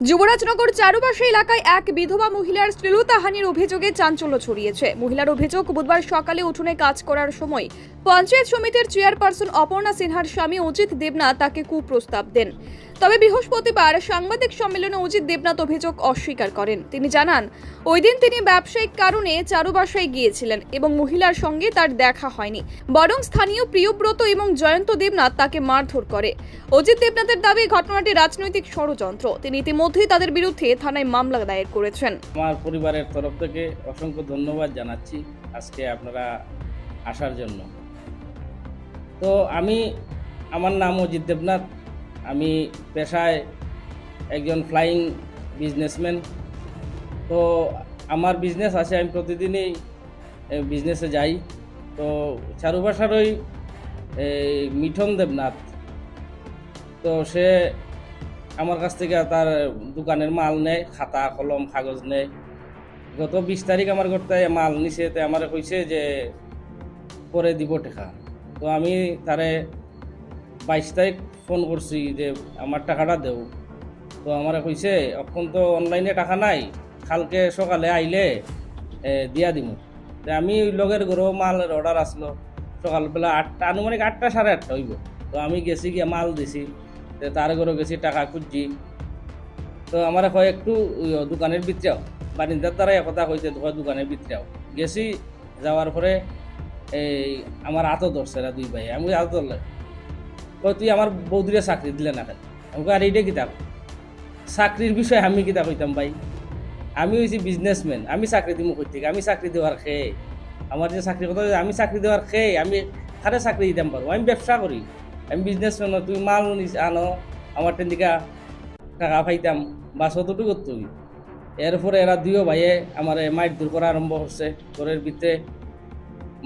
যুবরাজনগর চারুপাশে এলাকায় এক বিধবা মহিলার শ্লীলতাহানির অভিযোগে চাঞ্চল্য ছড়িয়েছে। মহিলার অভিযোগ, বুধবার সকালে উঠোনে কাজ করার সময় পঞ্চায়েত সমিতির চেয়ারপারসন অপর্ণা সিনহার স্বামী অজিত দেবনা তাকে কুপ্রস্তাব দেন। তবে বৃহস্পতিবার সাংবাদিক সম্মেলনে অজিত দেবনাথ অভিযোগ অস্বীকার করেন। তিনি জানান, ওই দিন তিনি ব্যবসায়িক কারণে চারুবাসায় গিয়েছিলেন এবং মহিলার সঙ্গে তার দেখা হয়নি। বরং স্থানীয় প্রিয়ব্রত এবং জয়ন্ত দেবনাথ তাকে মারধর করে। অজিত দেবনাথের দাবি, ঘটনাটি রাজনৈতিক ষড়যন্ত্র। তিনি ইতিমধ্যেই তাদের বিরুদ্ধে থানায় মামলা দায়ের করেছেন। আমার পরিবারের তরফ থেকে অসংখ্য ধন্যবাদ জানাচ্ছি আজকে আপনারা আসার জন্য। তো আমি, আমার নাম অজিত দেবনাথ। আমি পেশায় একজন ফ্লাইং বিজনেসম্যান তো আমার বিজনেস আছে, আমি প্রতিদিনই বিজনেসে যাই। তো চারুবাসার ওই মিঠন দেবনাথ। তো সে আমার কাছ থেকে তার দোকানের মাল নেয়, খাতা, কলম, কাগজ নেয়। গত বিশ তারিখ আমার ঘরতে মাল নিছে, তে আমার কইছে যে, পরে দিব টাকা। তো আমি তারে বাইশ তারিখ ফোন করছি যে আমার টাকাটা দেও। তো আমার কইছে, এখন তো অনলাইনে টাকা নাই, কালকে সকালে আইলে দিয়া দিমু। তে আমি লগের ঘরও মালের অর্ডার আসলো। সকালবেলা আটটা, আনুমানিক আটটা সাড়ে আটটা হইব। তো আমি গেছি গিয়ে মাল দিছি তার ঘরে গেছি টাকা খুঁজছি। তো আমার কয়, একটু দোকানের ভিতরেও বারিন্দার দ্বারা একথা কইতে কয়, দোকানের ভিতরেও গেছি, যাওয়ার পরে, এই, আমার আতো ধরছে দুই ভাই। আমি আতো ধরলে কয় তুই আমার বৌদিরে চাকরি দিলে না কেন? আমি কই, আর এইটা কিতাব? চাকরির বিষয়ে আমি কিতা কইতাম ভাই। আমি হয়েছি বিজনেসম্যান আমি চাকরি দিমু কই থেকে? আমি চাকরি দেওয়ার খেয়ে আমার যে চাকরি কথা আমি চাকরি দেওয়ার খেয়ে আমি খারে চাকরি দিতাম পারব? আমি ব্যবসা করি। আমি বিজনেসম্যান তুই মাল আনো আমার টেন্দিকা টাকা পাইতাম বা যতটুকু তুই। এরপরে এরা দুইও ভাইয়ে আমার মাইট দূর করা আরম্ভ করছে। ঘরের ভিতরে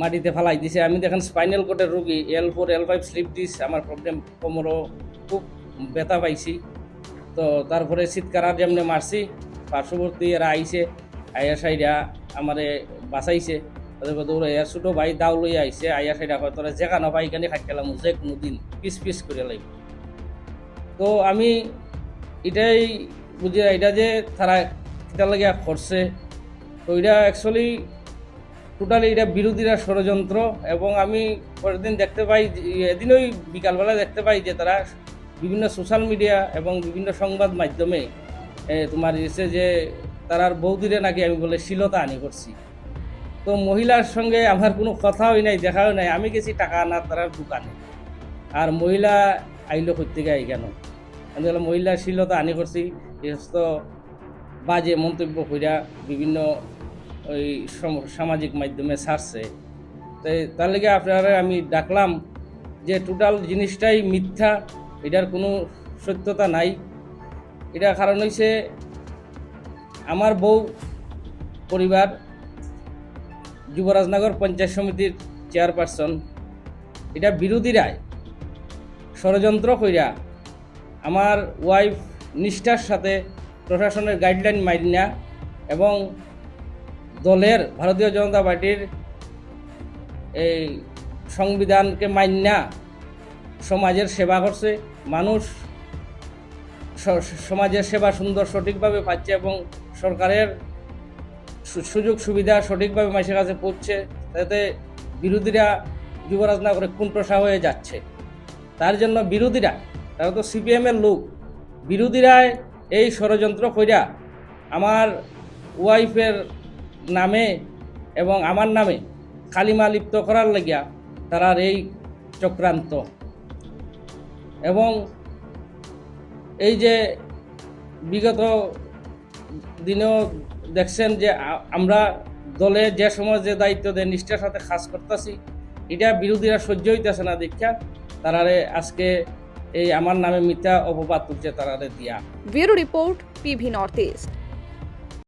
মাটিতে ফালাই দিছে। আমি দেখেন স্পাইনাল কোটের রুগী L four L five slip disc আমার প্রবলেম কোমরও খুব ব্যথা পাইছি। তো তারপরে শীতকার যেমনি মারছি, পার্শ্ববর্তী এরা আইছে আইয়া সাইডা আমারে বাঁচাইছে। তাদের দৌড়ে এর ছোটো ভাই দাও লই আইছে আইয়া সাইডা কয়, তোরা যেখানো পাই এখানে খাইলাম যে কোনো দিন পিস পিস করে লাগবে তো আমি এটাই বুঝি, এটা যে তারা কিটা লাগিয়া করছে তো এটা অ্যাকচুয়ালি টোটালি এটা বিরোধীরা ষড়যন্ত্র এবং আমি পরের দিন দেখতে পাই এদিন ওই বিকালবেলা দেখতে পাই যে তারা বিভিন্ন সোশ্যাল মিডিয়া এবং বিভিন্ন সংবাদ মাধ্যমে তোমার এসে যে তারার বৌদিরে নাকি আমি বলে শিলতা আনি করছি। তো মহিলার সঙ্গে আমার কোনো কথাই নাই, দেখাও নাই। আমি গেছি টাকা আনা তারার দোকানে। আর মহিলা আইলো করতে গাই কেন? আমি বললাম, মহিলা শিলতা আনি করছি। সমস্ত বাজে মন্তব্য কইরা বিভিন্ন ওই সম- সামাজিক মাধ্যমে ছাড়ছে তাই তার লেগে আপনারা আমি ডাকলাম যে টোটাল জিনিসটাই মিথ্যা, এটার কোনো সত্যতা নাই। এটা কারণ হইছে আমার বউ, পরিবার, যুবরাজনগর পঞ্চায়েত সমিতির চেয়ারপারসন। এটা বিরোধীরাই ষড়যন্ত্র কইরা আমার ওয়াইফ নিষ্ঠার সাথে প্রশাসনের গাইডলাইন মাইনা এবং দলের ভারতীয় জনতা পার্টির এই সংবিধানকে মান্যা সমাজের সেবা করছে, মানুষ সমাজের সেবা সুন্দর সঠিকভাবে পাচ্ছে এবং সরকারের সুযোগ সুবিধা সঠিকভাবে মানুষের কাছে পৌঁছছে তাতে বিরোধীরা, যুবরাজ না করে কুণ্ঠসা হয়ে যাচ্ছে। তার জন্য বিরোধীরা, তারা তো সিপিএমের লোক বিরোধীরা এই ষড়যন্ত্র কইরা আমার ওয়াইফের নামে এবং আমার নামে কালিমা লিপ্ত করার লাগিয়া তারার এই চক্রান্ত। এবং এই যে বিগত দিনেও দেখছেন যে আমরা দলে যে সময় যে দায়িত্ব দেয়, নিষ্ঠার সাথে কাজ করতেছি, এটা বিরোধীরা সহ্য হইতেছে না দীক্ষা। তারারে আজকে এই আমার নামে মিথ্যা অপবাদ তুলছে তারারে দিয়া। Bureau report PV North East.